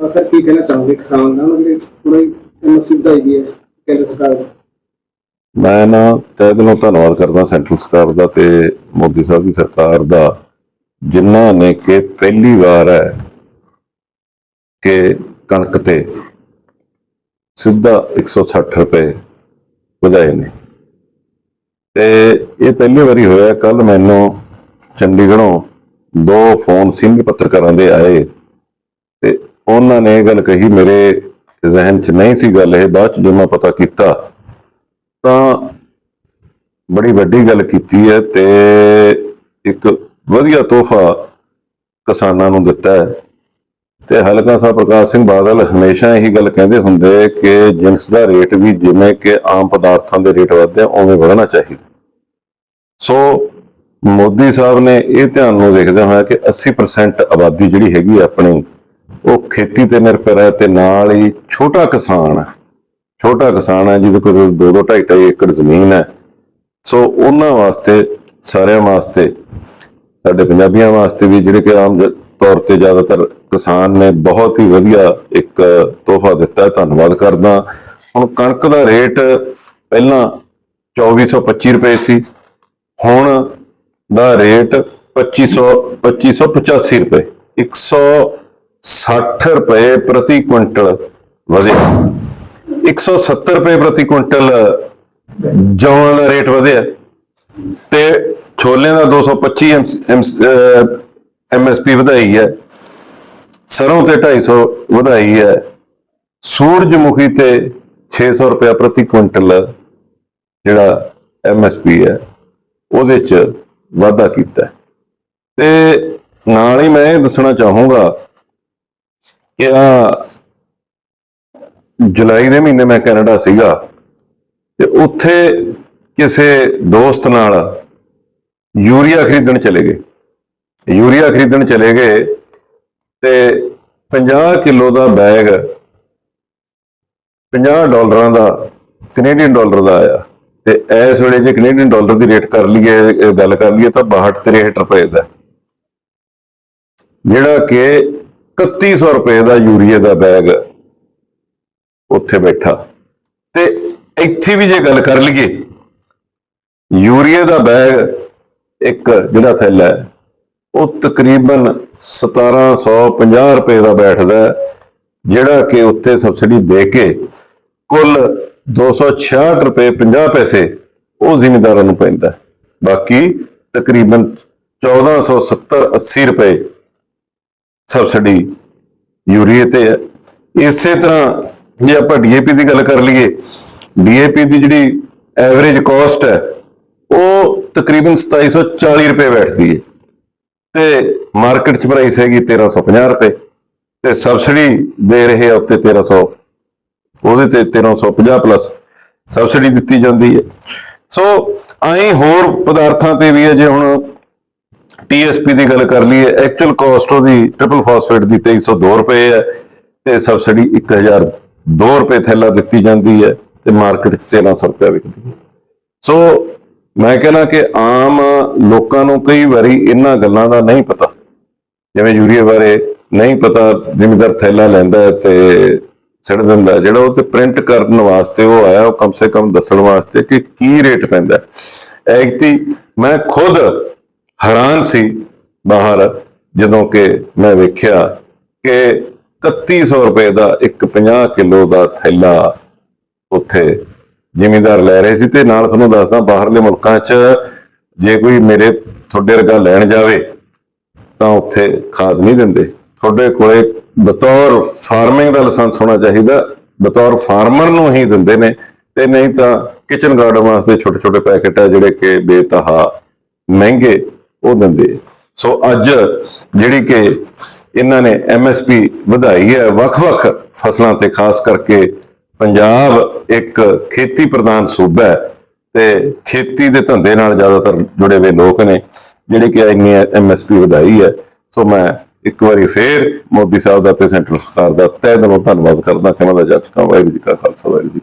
ਤਾਂ ਸਰ, ਕੀ ਕਹਿਣਾ ਚਾਹੋਗੇ ਕਿਸਾਨ ਦਾ? ਜਿਹੜੇ ਪੂਰੇ ਮੁਸੀਬਤ ਆਈ ਹੈ ਕੇਂਦਰ ਸਰਕਾਰ ਦੀ। ਮੈਂ ਨਾ ਤਹਿ ਦਿਲੋਂ ਧੰਨਵਾਦ ਕਰਦਾ ਸੈਂਟਰਲ ਸਰਕਾਰ ਦਾ ਤੇ ਮੋਦੀ ਸਾਹਿਬ ਦੀ ਸਰਕਾਰ ਦਾ, ਜਿਨ੍ਹਾਂ ਨੇ ਕਿ ਪਹਿਲੀ ਵਾਰ ਹੈ ਕਿ ਕਣਕ ਤੇ ਸਿੱਧਾ 160 ਰੁਪਏ ਵਧਾਏ ਨੇ। ਤੇ ਇਹ ਪਹਿਲੀ ਵਾਰੀ ਹੋਇਆ ਕੱਲ ਮੈਨੂੰ ਚੰਡੀਗੜ੍ਹੋਂ ਦੋ ਫੋਨ ਸੀਨੀਅਰ ਪੱਤਰਕਾਰਾਂ ਦੇ ਆਏ ਤੇ ਉਹਨਾਂ ਨੇ ਇਹ ਗੱਲ ਕਹੀ, ਮੇਰੇ ਜ਼ਿਹਨ 'ਚ ਨਹੀਂ ਸੀ ਗੱਲ, ਇਹ ਬਾਅਦ 'ਚ ਜਦੋਂ ਮੈਂ ਪਤਾ ਕੀਤਾ, ਤਾਂ ਬੜੀ ਵੱਡੀ ਗੱਲ ਕੀਤੀ ਹੈ ਤੇ ਇੱਕ ਵਧੀਆ ਤੋਹਫਾ ਕਿਸਾਨਾਂ ਨੂੰ ਦਿੱਤਾ ਹੈ। ਤੇ ਹਲਕਾ ਸਾਹਿਬ ਪ੍ਰਕਾਸ਼ ਸਿੰਘ ਬਾਦਲ ਹਮੇਸ਼ਾ ਇਹੀ ਗੱਲ ਕਹਿੰਦੇ ਹੁੰਦੇ ਕਿ ਜਿੰਸ ਦਾ ਰੇਟ ਵੀ ਜਿਵੇਂ ਕਿ ਆਮ ਪਦਾਰਥਾਂ ਦੇ ਰੇਟ ਵਧਦੇ ਆ, ਉਵੇਂ ਵਧਣਾ ਚਾਹੀਦਾ। ਸੋ ਮੋਦੀ ਸਾਹਿਬ ਨੇ ਇਹ ਧਿਆਨ ਨੂੰ ਦੇਖਦੇ ਹੋਇਆ ਕਿ 80% ਆਬਾਦੀ ਜਿਹੜੀ ਹੈਗੀ ਆਪਣੀ ਉਹ ਖੇਤੀ ਤੇ ਨਿਰਭਰ ਹੈ ਤੇ ਨਾਲ ਹੀ ਛੋਟਾ ਕਿਸਾਨ ਹੈ। ਛੋਟਾ ਕਿਸਾਨ ਹੈ ਜਿਹਦੇ ਕੋਲ 2 2 2.5 ਏਕੜ ਜ਼ਮੀਨ ਹੈ। ਸੋ ਉਹਨਾਂ ਵਾਸਤੇ, ਸਾਰਿਆਂ ਵਾਸਤੇ, ਸਾਡੇ ਪੰਜਾਬੀਆਂ ਵਾਸਤੇ ਵੀ ਜਿਹੜੇ ਕਿ ਆਮ ਜ- ਤੌਰ ਤੇ ਜ਼ਿਆਦਾਤਰ ਕਿਸਾਨ ਨੇ ਬਹੁਤ ਹੀ ਵਧੀਆ ਇੱਕ ਤੋਹਫਾ ਦਿੱਤਾ ਧੰਨਵਾਦ ਕਰਦਾ। ਹੁਣ ਕਣਕ ਦਾ ਰੇਟ ਪਹਿਲਾਂ 2425 ਰੁਪਏ ਸੀ, ਹੁਣ ਦਾ ਰੇਟ 2500 2585 ਰੁਪਏ। 160 ਰੁਪਏ ਪ੍ਰਤੀ ਕੁਇੰਟਲ ਵਧਿਆ 170 ਰੁਪਏ ਪ੍ਰਤੀ ਕੁਇੰਟਲ ਜੌਂ ਦਾ ਰੇਟ ਵਧਿਆ ਤੇ ਛੋਲਿਆਂ ਦਾ 225 ਐਮਐਸਪੀ ਵਧਾਈ ਹੈ। ਸਰੋਂ ਤੇ 250 ਵਧਾਈ ਹੈ। ਸੂਰਜਮੁਖੀ ਤੇ 600 ਰੁਪਏ ਪ੍ਰਤੀ ਕੁਇੰਟਲ ਜਿਹੜਾ ਐਮਐਸਪੀ ਹੈ, ਉਹਦੇ ਚ ਵਾਧਾ ਕੀਤਾ। ਹੈ। ਤੇ ਨਾਲ ਹੀ ਮੈਂ ਇਹ ਦੱਸਣਾ ਚਾਹੂੰਗਾ ਜੁਲਾਈ ਦੇ ਮਹੀਨੇ ਮੈਂ ਕੈਨੇਡਾ ਸੀਗਾ ਤੇ ਉੱਥੇ ਕਿਸੇ ਦੋਸਤ ਨਾਲ ਯੂਰੀਆ ਖਰੀਦਣ ਚਲੇ ਗਏ। ਯੂਰੀਆ ਖਰੀਦਣ ਚਲੇ ਗਏ ਤੇ 50 ਕਿਲੋ ਦਾ ਬੈਗ 50 ਡਾਲਰਾਂ ਦਾ, ਕੈਨੇਡੀਅਨ ਡਾਲਰ ਦਾ ਆਇਆ। ਤੇ ਇਸ ਵੇਲੇ ਜੇ ਕੈਨੇਡੀਅਨ ਡਾਲਰ ਦੀ ਰੇਟ ਕਰ ਲਈਏ ਗੱਲ ਕਰ ਲਈਏ ਤਾਂ 62 63 ਰੁਪਏ ਦਾ ਜਿਹੜਾ ਕਿ 3100 ਰੁਪਏ ਦਾ ਯੂਰੀਏ ਦਾ ਬੈਗ ਉੱਥੇ ਬੈਠਾ। ਤੇ ਇੱਥੇ ਵੀ ਜੇ ਗੱਲ ਕਰ ਲਈਏ, ਯੂਰੀਏ ਦਾ ਬੈਗ ਇੱਕ ਜਿਹੜਾ ਥੈਲਾ ਹੈ, ਉਹ ਤਕਰੀਬਨ 1750 ਰੁਪਏ ਦਾ ਬੈਠਦਾ ਜਿਹੜਾ ਕਿ ਉੱਤੇ ਸਬਸਿਡੀ ਦੇ ਕੇ ਕੁੱਲ 266 ਰੁਪਏ 50 ਪੈਸੇ ਉਹ ਜ਼ਿਮੀਂਦਾਰਾਂ ਨੂੰ ਪੈਂਦਾ ਬਾਕੀ ਤਕਰੀਬਨ 1470 80 ਰੁਪਏ ਸਬਸਿਡੀ ਯੂਰੀਏ ਤੇ ਹੈ। ਇਸੇ ਤਰ੍ਹਾਂ ਜੇ ਆਪਾਂ ਡੀਏਪੀ ਦੀ ਗੱਲ ਕਰ ਲਈਏ ਡੀਏਪੀ ਦੀ ਜਿਹੜੀ ਐਵਰੇਜ ਕਾਸਟ ਹੈ, ਉਹ ਤਕਰੀਬਨ 2740 ਰੁਪਏ ਬੈਠਦੀ ਹੈ। ਤੇ ਮਾਰਕੀਟ 'ਚ ਪ੍ਰਾਈਸ ਹੈਗੀ 1350 ਰੁਪਏ, ਤੇ ਸਬਸਿਡੀ ਦੇ ਰਹੇ ਆ ਉੱਤੇ 1300 ਉਹਦੇ ਤੇ 1350 ਪਲੱਸ ਸਬਸਿਡੀ ਦਿੱਤੀ ਜਾਂਦੀ ਹੈ। ਸੋ ਐਂ ਹੋਰ ਪਦਾਰਥਾਂ ਤੇ ਵੀ ਹੈ, ਜੇ ਹੁਣ ਟੀਐਸਪੀ ਦੀ ਗੱਲ ਕਰ ਲਈਏ ਐਕਚੁਅਲ ਕਾਸਟ ਉਹਦੀ ਟ੍ਰਿਪਲ ਫਾਸਫੇਟ ਦੀ 2302 ਰੁਪਏ ਹੈ ਤੇ ਸਬਸਿਡੀ 1002 ਰੁਪਏ ਥੈਲਾ ਦਿੱਤੀ ਜਾਂਦੀ ਹੈ ਤੇ ਮਾਰਕੀਟ 'ਚ 1300 ਰੁਪਏ ਵਿਕਦੀ ਹੈ। ਸੋ ਮੈਂ ਕਹਿੰਦਾ ਕਿ ਆਮ ਲੋਕਾਂ ਨੂੰ ਕਈ ਵਾਰੀ ਇਹਨਾਂ ਗੱਲਾਂ ਦਾ ਨਹੀਂ ਪਤਾ। ਜਿਵੇਂ ਯੂਰੀਆ ਬਾਰੇ ਨਹੀਂ ਪਤਾ, ਜ਼ਿਮੀਦਾਰ ਥੈਲਾ ਲੈਂਦਾ ਹੈ ਤੇ ਛੱਡ ਦਿੰਦਾ ਜਿਹੜਾ ਉਹ ਤੇ ਪ੍ਰਿੰਟ ਕਰਨ ਵਾਸਤੇ ਉਹ ਆਇਆ, ਉਹ ਕਮ ਸੇ ਕਮ ਦੱਸਣ ਵਾਸਤੇ ਕਿ ਕੀ ਰੇਟ ਪੈਂਦਾ ਐਕਤੀ ਮੈਂ ਖੁਦ ਹੈਰਾਨ ਸੀ ਬਾਹਰ ਜਦੋਂ ਕਿ ਮੈਂ ਵੇਖਿਆ ਕਿ 3100 ਰੁਪਏ ਦਾ ਇੱਕ 50 ਕਿਲੋ ਦਾ ਥੈਲਾ ਉੱਥੇ ਜ਼ਿਮੀਂਦਾਰ ਲੈ ਰਹੇ ਸੀ ਤੇ ਨਾਲ ਤੁਹਾਨੂੰ ਦੱਸਦਾ ਬਾਹਰਲੇ ਮੁਲਕਾਂ 'ਚ ਜੇ ਕੋਈ ਮੇਰੇ ਤੁਹਾਡੇ ਵਰਗਾ ਲੈਣ ਜਾਵੇ ਤਾਂ ਉੱਥੇ ਖਾਦ ਨਹੀਂ ਦਿੰਦੇ। ਤੁਹਾਡੇ ਕੋਲੇ ਬਤੌਰ ਫਾਰਮਿੰਗ ਦਾ ਲਾਇਸੈਂਸ ਹੋਣਾ ਚਾਹੀਦਾ, ਬਤੌਰ ਫਾਰਮਰ ਨੂੰ ਹੀ ਦਿੰਦੇ ਨੇ ਤੇ ਨਹੀਂ ਤਾਂ ਕਿਚਨ ਗਾਰਡਨ ਵਾਸਤੇ ਛੋਟੇ ਛੋਟੇ ਪੈਕੇਟ ਆ ਜਿਹੜੇ ਕਿ ਬੇਤਹਾ ਮਹਿੰਗੇ ਉਹ ਦਿੰਦੇ ਸੋ ਅੱਜ ਜਿਹੜੀ ਕਿ ਇਹਨਾਂ ਨੇ ਐਮਐਸਪੀ ਵਧਾਈ ਹੈ, ਵੱਖ-ਵੱਖ ਫਸਲਾਂ ਤੇ ਖਾਸ ਕਰਕੇ ਪੰਜਾਬ ਇੱਕ ਖੇਤੀ ਪ੍ਰਧਾਨ ਸੂਬਾ ਹੈ ਤੇ ਖੇਤੀ ਦੇ ਧੰਦੇ ਨਾਲ ਜ਼ਿਆਦਾਤਰ ਜੁੜੇ ਹੋਏ ਲੋਕ ਨੇ, ਜਿਹੜੇ ਕਿ ਇੰਨੀ ਐਮਐਸਪੀ ਵਧਾਈ ਹੈ। ਸੋ ਮੈਂ ਇੱਕ ਵਾਰੀ ਫੇਰ ਮੋਦੀ ਸਾਹਿਬ ਦਾ ਤੇ ਸੈਂਟਰ ਸਰਕਾਰ ਦਾ ਤਹਿ ਦਿਲੋਂ ਧੰਨਵਾਦ ਕਰਦਾ। ਕਿ ਉਹਨਾਂ ਦਾ ਜੱਜ ਵਾਹਿਗੁਰੂ ਜੀ ਕਾ ਖਾਲਸਾ, ਵਾਹਿਗੁਰੂ ਜੀ